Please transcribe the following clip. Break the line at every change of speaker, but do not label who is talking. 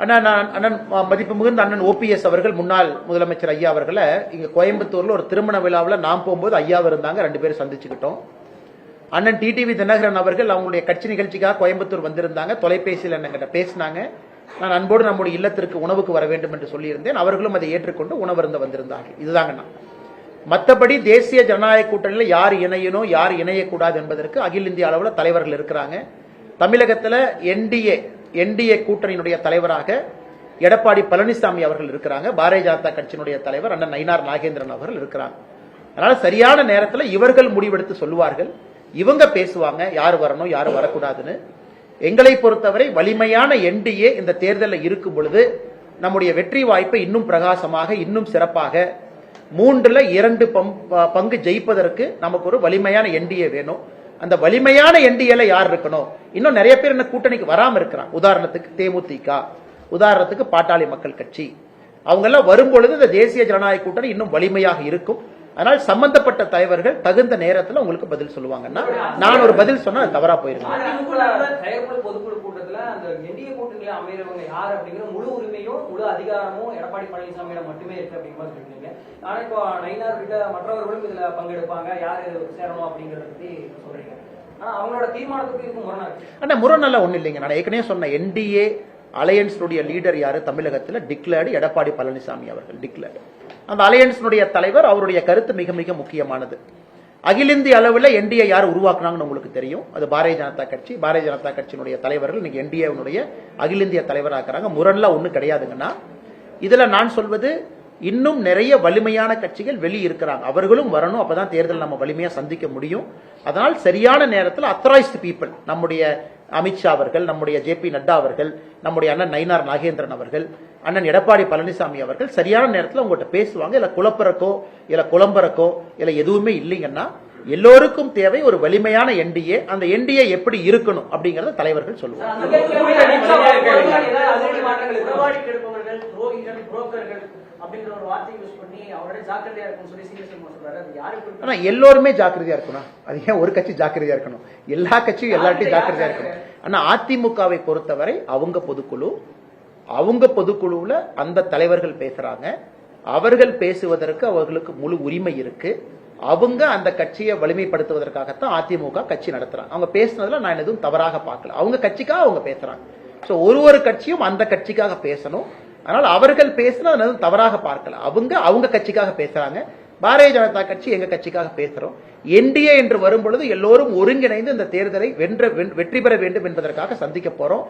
அண்ணன் நான் அண்ணன் மதிப்பு மிகுந்த அண்ணன் ஓபிஎஸ் அவர்கள் முன்னாள் முதலமைச்சர் ஐயா அவர்களை இங்க கோயம்புத்தூர்ல ஒரு திருமண விழாவில் நாம் போகும்போது ஐயா இருந்தாங்க ரெண்டு பேரும் சந்திச்சுக்கிட்டோம். அண்ணன் டிடிவி தினகரன் அவர்கள் அவங்களுடைய கட்சி நிகழ்ச்சிக்காக கோயம்புத்தூர் வந்திருந்தாங்க தொலைபேசியில் என்னங்கிட்ட பேசினாங்க. நான் அன்போடு நம்முடைய இல்லத்திற்கு உணவுக்கு வர வேண்டும் என்று சொல்லியிருந்தேன். அவர்களும் அதை ஏற்றுக்கொண்டு உணவருந்த வந்திருந்தார்கள். இதுதாங்கண்ணா மற்றபடி தேசிய ஜனநாயக கூட்டணியில் யார் இணையணும் யார் இணையக்கூடாது என்பதற்கு அகில இந்திய அளவில் தலைவர்கள் இருக்கிறாங்க. தமிழகத்தில் என்டிஏ என்டிஏ கூட்டணியினுடைய தலைவராக எடப்பாடி பழனிசாமி அவர்கள் இருக்கிறாங்க. பாரதிய ஜனதா கட்சியினுடைய தலைவர் அண்ணன் நயினார் நாகேந்திரன் அவர்கள் இருக்கிறாங்க. அதனால சரியான நேரத்தில் இவர்கள் முடிவெடுத்து சொல்லுவார்கள். இவங்க பேசுவாங்க. யார் வரணும் யார் வரக்கூடாதுன்னு. எங்களை பொறுத்தவரை வலிமையான என்டிஏ இந்த தேர்தலில் இருக்கும் பொழுது நம்முடைய வெற்றி வாய்ப்பை இன்னும் பிரகாசமாக இன்னும் சிறப்பாக மூன்றுல இரண்டு ப- பங்கு ஜெயிப்பதற்கு நமக்கு ஒரு வலிமையான என்டிஏ வேணும். அந்த வலிமையான என்டிஏல யார் இருக்கணும்? இன்னும் நிறைய பேர் என்ன கூட்டணிக்கு வராம இருக்கிறான் உதாரணத்துக்கு தேமுதிக உதாரணத்துக்கு பாட்டாளி மக்கள் கட்சி. அவங்க எல்லாம் வரும்பொழுது இந்த தேசிய ஜனநாயக கூட்டணி இன்னும் வலிமையாக இருக்கும். அதனால் சம்பந்தப்பட்ட தலைவர்கள் தகுந்த நேரத்தில் உங்களுக்கு பதில் சொல்லுவாங்கன்னா நான் ஒரு பதில் சொன்னா அது தவறா போயிருக்கேன்
பொதுக்குழு கூட்டத்துல அந்த என்டிஏ கூட்டணியில அமைறவங்க யார் அப்படிங்கிற முழு உரிமையும் முழு அதிகாரமும் எடப்பாடி பழனிசாமியிடம் மட்டுமே இருக்கு அப்படிங்கிற மாதிரி சொல்லிருக்கீங்க ஆனா இப்போ நயினார் கிட்ட மற்றவர்களும் இதுல பங்கெடுப்பாங்க யார் சேரணும் அப்படிங்கறத பத்தி சொல்றீங்க. ஆனா அவங்களோட தீர்மானத்துக்கு முரணா இருக்கு
ஆனா முரணெல்லாம் ஒண்ணு இல்லைங்க. நான் ஏற்கனவே சொன்ன என்டிஏ அலையன்ஸினுடைய லீடர் யாரு? தமிழகத்தில் டிக்ளேர்டு எடப்பாடி பழனிசாமி அவர்கள் டிக்ளேர்டு. அந்த அலையன்ஸினுடைய தலைவர் அவருடைய கருத்து மிக மிக முக்கியமானது. அகில இந்திய அளவில் என்டிஏ யார் உருவாக்குனாங்கன்னு உங்களுக்கு தெரியும். அது பாரதிய ஜனதா கட்சி. பாரதிய ஜனதா கட்சியினுடைய தலைவர்கள் இன்னைக்கு என்டிஏனுடைய அகில இந்திய தலைவராக இருக்கிறாங்க முரண்லாம் ஒன்றும் கிடையாதுங்கன்னா இதில் நான் சொல்வது இன்னும் நிறைய வலிமையான கட்சிகள் வெளியே இருக்கிறாங்க அவர்களும் வரணும். அப்பதான் தேர்தல் நம்ம வலிமையாக சந்திக்க முடியும். அதனால் சரியான நேரத்தில் அத்தரைஸ்டு பீப்புள் நம்முடைய அமித்ஷா அவர்கள் நம்முடைய ஜே பி நட்டா அவர்கள் நம்முடைய அண்ணன் நயினார் நாகேந்திரன் அவர்கள் அண்ணன் எடப்பாடி பழனிசாமி அவர்கள் சரியான நேரத்தில் உங்கள்கிட்ட பேசுவாங்க. இல்ல குழப்பறக்கோ இல்ல குழம்பறக்கோ இல்ல எதுவுமே இல்லைங்கன்னா எல்லோருக்கும் தேவை ஒரு வலிமையான என்டிஏ அந்த என்டிஏ எப்படி இருக்கணும் அப்படிங்கறத தலைவர்கள் சொல்லுவாங்க.
துரோகிகள் புரோக்கர்கள் அப்படிங்கிற ஒரு வார்த்தையை யூஸ் பண்ணி அவரோட ஜாக்கிரதையா இருக்கும்னு சொல்லி சீரியஸ் சொல்றாரு. அது யாருக்கு
ஆனா எல்லோருமே ஜாக்கிரதையா இருக்கணும். அது ஏன் ஒரு கட்சி ஜாக்கிரதையா இருக்கணும்? எல்லா கட்சியும் எல்லார்ட்டையும் ஜாக்கிரதையா இருக்கணும். ஆனா அதிமுகவை பொறுத்தவரை அவங்க பொதுக்குழு அவங்க பொதுக்குழுவுல அந்த தலைவர்கள் பேசுறாங்க. அவர்கள் பேசுவதற்கு அவர்களுக்கு முழு உரிமை இருக்கு. அவங்க அந்த கட்சியை வலிமைப்படுத்துவதற்காகத்தான் அதிமுக கட்சி நடத்துறாங்க. அவங்க பேசுனதுல நான் எதுவும் தவறாக பார்க்கல. அவங்க கட்சிக்காக அவங்க பேசுறாங்க. சோ ஒரு ஒரு கட்சியும் அந்த கட்சிக்காக பேசணும். அதனால அவர்கள் பேசினா தவறாக பார்க்கல அவங்க அவங்க கட்சிக்காக பேசுறாங்க. பாரதிய ஜனதா கட்சி எங்க கட்சிக்காக பேசுறோம். என்டிஏ என்று வரும்பொழுது எல்லோரும் ஒருங்கிணைந்து இந்த தேர்தலை வென்ற வெற்றி பெற வேண்டும் என்பதற்காக சந்திக்க போறோம்.